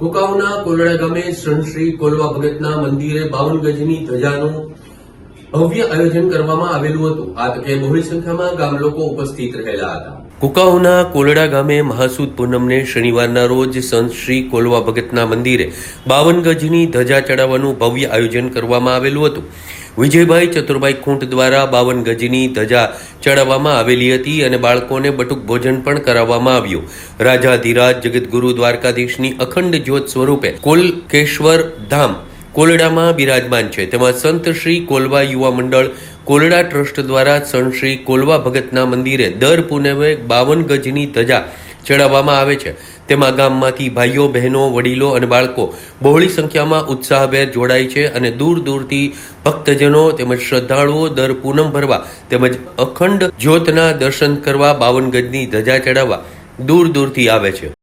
કુકાઉના કોલડા ગામે શ્રી કોલવા ભગતના મંદિરે બાવન ગજની ધજાનું ભવ્ય આયોજન કરવામાં આવેલું હતું. આ તકે બહોળી સંખ્યામાં ગામ લોકો ઉપસ્થિત રહેલા હતા. કુકાઉના કોલડા ગામે મહાસુદ પૂનમને શનિવારના રોજ સંત કોલવા ભગતના મંદિરે બાવન ગજની ધજા ચડાવવાનું ભવ્ય આયોજન કરવામાં આવેલું હતું. વિજયભાઈ ચતુરભાઈ ખૂંટ દ્વારા બાવન ગજની ધજા ચડાવવામાં આવેલી હતી અને બાળકોને બટુક ભોજન પણ કરાવવામાં આવ્યું. રાજાધિરાજ જગતગુરુ દ્વારકાધીશની અખંડ જ્યોત સ્વરૂપે કોલકેશ્વર ધામ કોલડામાં બિરાજમાન છે. તેમાં સંત શ્રી કોલવા યુવા મંડળ, કોલડા ટ્રસ્ટ દ્વારા સંત શ્રી કોલવા ભગતના મંદિરે દર પૂનમે બાવન ગજની ધજા ચડાવવામાં આવે છે. તેમાં ગામમાંથી ભાઈઓ, બહેનો, વડીલો અને બાળકો બહોળી સંખ્યામાં ઉત્સાહભેર જોડાય છે અને દૂર દૂરથી ભક્તજનો તેમજ શ્રદ્ધાળુઓ દર પૂનમ ભરવા તેમજ અખંડ જ્યોતના દર્શન કરવા બાવન ગજની ધજા ચડાવવા દૂર દૂરથી આવે છે.